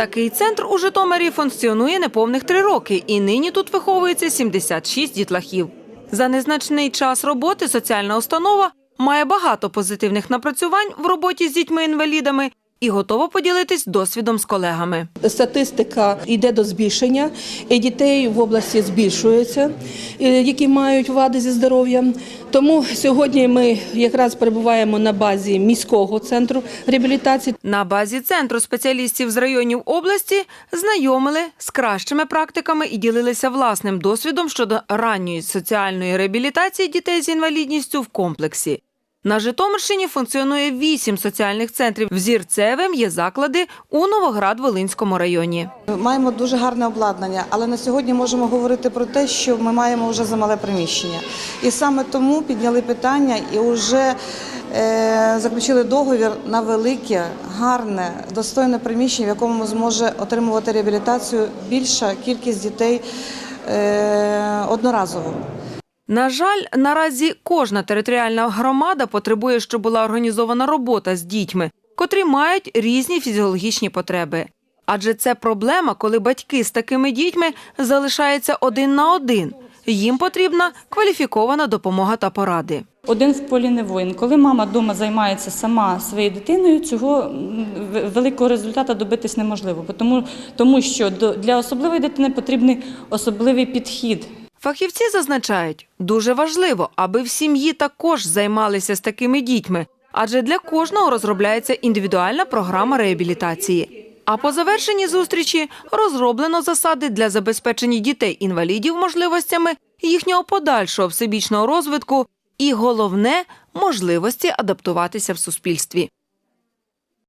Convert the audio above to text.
Такий центр у Житомирі функціонує неповних три роки, і нині тут виховується 76 дітлахів. За незначний час роботи соціальна установа має багато позитивних напрацювань в роботі з дітьми-інвалідами і готова поділитись досвідом з колегами. Статистика йде до збільшення, і дітей в області збільшується, е, які мають вади зі здоров'ям. Тому сьогодні ми якраз перебуваємо на базі міського центру реабілітації. На базі центру спеціалістів з районів області знайомили з кращими практиками і ділилися власним досвідом щодо ранньої соціальної реабілітації дітей з інвалідністю в комплексі. На Житомирщині функціонує вісім соціальних центрів. Взірцевим є заклади у Новоград-Волинському районі. Маємо дуже гарне обладнання, але на сьогодні можемо говорити про те, що ми маємо вже замале приміщення. І саме тому підняли питання і вже е, заключили договір на велике, гарне, достойне приміщення, в якому зможе отримувати реабілітацію більша кількість дітей е, одноразово. На жаль, наразі кожна територіальна громада потребує, щоб була організована робота з дітьми, котрі мають різні фізіологічні потреби. Адже це проблема, коли батьки з такими дітьми залишаються один на один. Їм потрібна кваліфікована допомога та поради. Один в полі не воїн. Коли мама вдома займається сама своєю дитиною, цього великого результату добитись неможливо, тому, тому що для особливої дитини потрібний особливий підхід. Фахівці зазначають, дуже важливо, аби в сім'ї також займалися з такими дітьми, адже для кожного розробляється індивідуальна програма реабілітації. А по завершенні зустрічі розроблено засади для забезпечення дітей-інвалідів можливостями їхнього подальшого всебічного розвитку і головне можливості адаптуватися в суспільстві.